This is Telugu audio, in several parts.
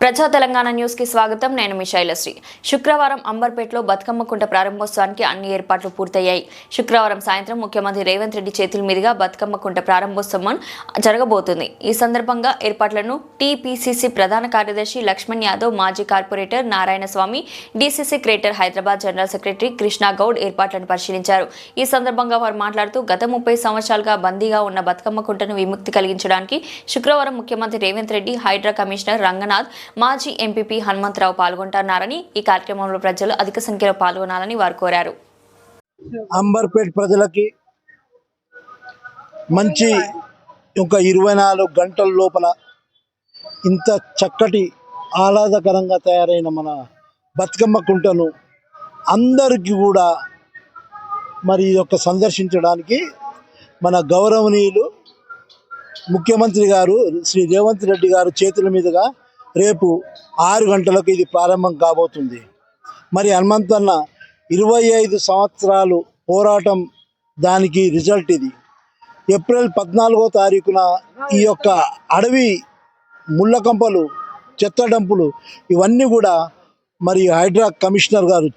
ప్రజా తెలంగాణ న్యూస్కి స్వాగతం. నేను మీ శైలశ్రీ. శుక్రవారం అంబర్పేటలో బతుకమ్మ కుంట ప్రారంభోత్సవానికి అన్ని ఏర్పాట్లు పూర్తయ్యాయి. శుక్రవారం సాయంత్రం ముఖ్యమంత్రి రేవంత్ రెడ్డి చేతుల మీదుగా బతుకమ్మ కుంట ప్రారంభోత్సవం జరగబోతుంది. ఈ సందర్భంగా ఏర్పాట్లను టీపీసీసీ ప్రధాన కార్యదర్శి లక్ష్మణ్ యాదవ్ మాజీ corporator Narayana Swamy DCC creator Hyderabad general secretary Krishna Goud ఏర్పాట్లను పరిశీలించారు. ఈ సందర్భంగా వారు మాట్లాడుతూ గత ముప్పై సంవత్సరాలుగా బందీగా ఉన్న బతుకమ్మ కుంటను విముక్తి కలిగించడానికి శుక్రవారం ముఖ్యమంత్రి రేవంత్ రెడ్డి హైడ్రా కమిషనర్ రంగనాథ్ మాజీ ఎంపీపీ హనుమంతరావు పాల్గొంటున్నారని ఈ కార్యక్రమంలో ప్రజలు అధిక సంఖ్యలో పాల్గొనాలని వారు కోరారు. అంబర్పేట్ ప్రజలకి మంచి ఒక ఇరవై నాలుగు గంటల లోపల ఇంత చక్కటి ఆహ్లాదకరంగా తయారైన మన బతుకమ్మ కుంటను అందరికీ కూడా మరి ఈ యొక్క సందర్శించడానికి మన గౌరవనీయులు ముఖ్యమంత్రి గారు శ్రీ రేవంత్ రెడ్డి గారు చేతుల మీదుగా రేపు ఆరు గంటలకు ఇది ప్రారంభం కాబోతుంది. మరి హనుమంతన్న ఇరవై ఐదు సంవత్సరాలు పోరాటం దానికి రిజల్ట్ ఇది. ఏప్రిల్ పద్నాలుగో తారీఖున ఈ యొక్క అడవి ముళ్ళకంపలు చెత్త డంపులు ఇవన్నీ కూడా మరి హైడ్రా కమిషనర్ గారు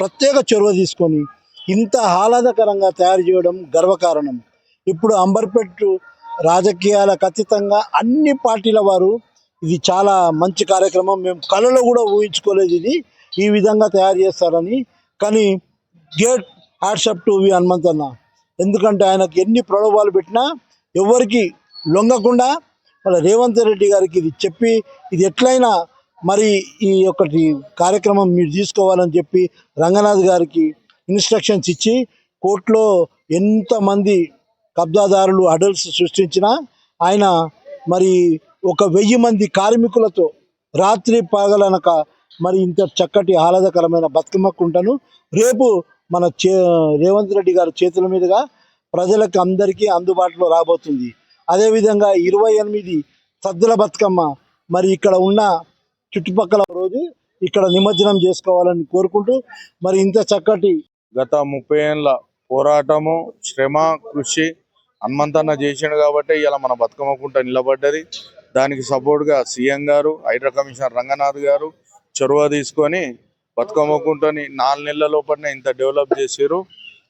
ప్రత్యేక చొరవ తీసుకొని ఇంత ఆహ్లాదకరంగా తయారు చేయడం గర్వకారణం. ఇప్పుడు అంబర్పేట్ రాజకీయాలకు అతీతంగా అన్ని పార్టీల వారు ఇది చాలా మంచి కార్యక్రమం. మేము కళలో కూడా ఊహించుకోలేదు ఇది. ఈ విధంగా తయారు చేస్తారని. కానీ gate hats off to V Hanumanthanna ఎందుకంటే ఆయనకు ఎన్ని ప్రలోభాలు పెట్టినా ఎవరికి లొంగకుండా వాళ్ళ రేవంత్ రెడ్డి గారికి ఇది చెప్పి ఇది ఎట్లయినా మరి ఈ ఒకటి కార్యక్రమం మీరు తీసుకోవాలని చెప్పి రంగనాథ్ గారికి ఇన్స్ట్రక్షన్స్ ఇచ్చి కోర్టులో ఎంతమంది కబ్జాదారులు అడల్ట్స్ సృష్టించినా ఆయన మరి ఒక వెయ్యి మంది కార్మికులతో రాత్రి పగలనక మరి ఇంత చక్కటి ఆహ్లాదకరమైన బతుకమ్మ కుంటను రేపు మన చే రేవంత్ రెడ్డి గారి చేతుల మీదుగా ప్రజలకు అందరికీ అందుబాటులో రాబోతుంది. అదేవిధంగా ఇరవై ఎనిమిది సద్దుల బతుకమ్మ మరి ఇక్కడ ఉన్న చుట్టుపక్కల రోజు ఇక్కడ నిమజ్జనం చేసుకోవాలని కోరుకుంటూ మరి ఇంత చక్కటి గత ముప్పై ఏళ్ళ పోరాటము శ్రమ కృషి హనుమంతన్న చేసిండు కాబట్టి ఇలా మన బతుకమ్మ కుంట నిలబడ్డది. దానికి సపోర్ట్గా సీఎం గారు హైడ్రా కమిషనర్ రంగనాథ్ గారు చొరవ తీసుకొని బతుకమ్మ కుంటని నాలుగు నెలల లోపలనే ఇంత డెవలప్ చేసారు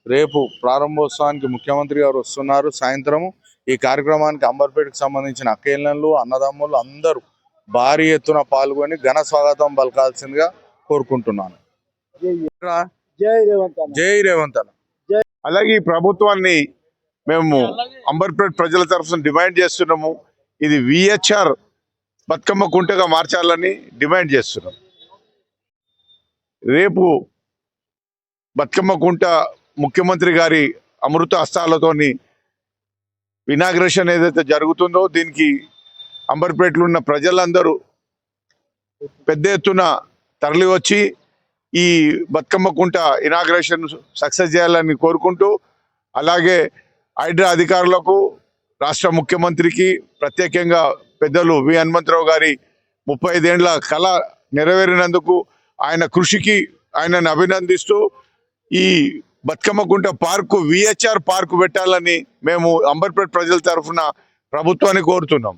రేపు ప్రారంభోత్సవానికి ముఖ్యమంత్రి గారు వస్తున్నారు. సాయంత్రము ఈ కార్యక్రమానికి అంబర్పేటకు సంబంధించిన అక్కేళ్ళలు అన్నదమ్ములు అందరూ భారీ ఎత్తున పాల్గొని ఘన స్వాగతం పలకాల్సిందిగా కోరుకుంటున్నాను. జై రేవంత్ అలాగే ఈ ప్రభుత్వాన్ని మేము అంబర్పేట్ ప్రజల తరఫున డిమాండ్ చేస్తున్నాము. ఇది విహెచ్ఆర్ బతుకమ్మ కుంటగా మార్చాలని డిమాండ్ చేస్తున్నాం. రేపు బతుకమ్మ కుంట ముఖ్యమంత్రి గారి అమృత హస్తాలతోని ఇనాగ్రేషన్ ఏదైతే జరుగుతుందో దీనికి అంబర్పేటలో ఉన్న ప్రజలందరూ పెద్ద ఎత్తున తరలి వచ్చి ఈ బతుకమ్మ కుంట ఇనాగ్రేషన్ సక్సెస్ చేయాలని కోరుకుంటూ అలాగే హైడ్రా అధికారులకు రాష్ట్ర ముఖ్యమంత్రికి ప్రత్యేకంగా పెద్దలు వి హనుమంతరావు గారి ముప్పై ఐదేండ్ల కళ నెరవేరినందుకు ఆయన కృషికి ఆయనను అభినందిస్తూ ఈ బతుకమ్మగుంట పార్కు విహెచ్ఆర్ పార్కు పెట్టాలని మేము అంబర్పేట్ ప్రజల తరఫున ప్రభుత్వాన్ని కోరుతున్నాం.